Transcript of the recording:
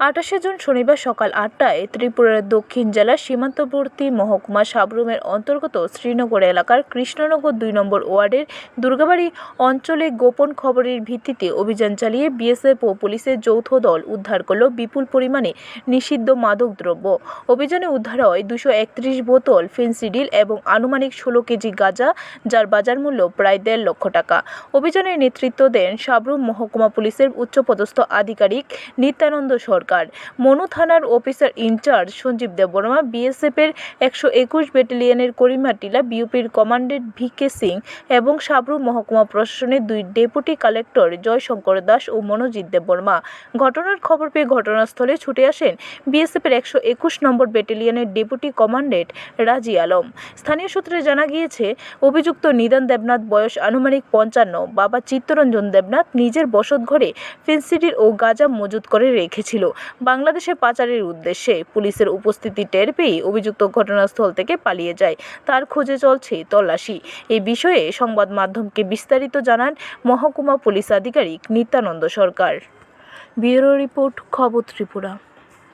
আঠাশে জুন শনিবার সকাল আটটায় ত্রিপুরার দক্ষিণ জেলার সীমান্তবর্তী মহকুমা সাবরুমের অন্তর্গত শ্রীনগর এলাকার কৃষ্ণনগর দুই নম্বর ওয়ার্ডের দুর্গাবাড়ি অঞ্চলে গোপন খবরের ভিত্তিতে অভিযান চালিয়ে বিএসএফ ও পুলিশের যৌথ দল উদ্ধার করল বিপুল পরিমাণে নিষিদ্ধ মাদকদ্রব্য। অভিযানে উদ্ধার হয় দুশো একত্রিশ বোতল ফেন্সিডিল এবং আনুমানিক ষোলো কেজি গাঁজা, যার বাজার মূল্য প্রায় দেড় লক্ষ টাকা। অভিযানের নেতৃত্ব দেন সাবরুম মহকুমা পুলিশের উচ্চপদস্থ আধিকারিক নিত্যানন্দ সরকার মনু থানার অফিসার ইনচার্জ সঞ্জীব দেববর্মা, বিএসএফের একশো একুশ ব্যাটালিয়নের করিমাটিলা বিউপির কমান্ডেন্ট ভি কে সিং এবং সাবরু মহকুমা প্রশাসনের দুই ডেপুটি কালেক্টর জয়শঙ্কর দাস ও মনোজিৎ দেববর্মা। ঘটনার খবর পেয়ে ঘটনাস্থলে ছুটে আসেন বিএসএফের একশো একুশ নম্বর ব্যাটালিয়নের ডেপুটি কমান্ডেন্ট রাজি আলম। স্থানীয় সূত্রে জানা গিয়েছে, অভিযুক্ত নিদান দেবনাথ, বয়স আনুমানিক পঞ্চান্ন, বাবা চিত্তরঞ্জন দেবনাথ নিজের বসত ঘরে ফেন্সিডিল ও গাঁজা মজুত করে রেখেছিল। বাংলাদেশে পাচারের উদ্দেশ্যে পুলিশের উপস্থিতি টের পেয়ে অভিযুক্ত ঘটনাস্থল থেকে পালিয়ে যায়। তার খোঁজে চলছে তল্লাশি। এই বিষয়ে সংবাদ মাধ্যমকে বিস্তারিত জানান মহকুমা পুলিশ আধিকারিক নিত্যানন্দ সরকার। ব্যুরো রিপোর্ট খবর ত্রিপুরা।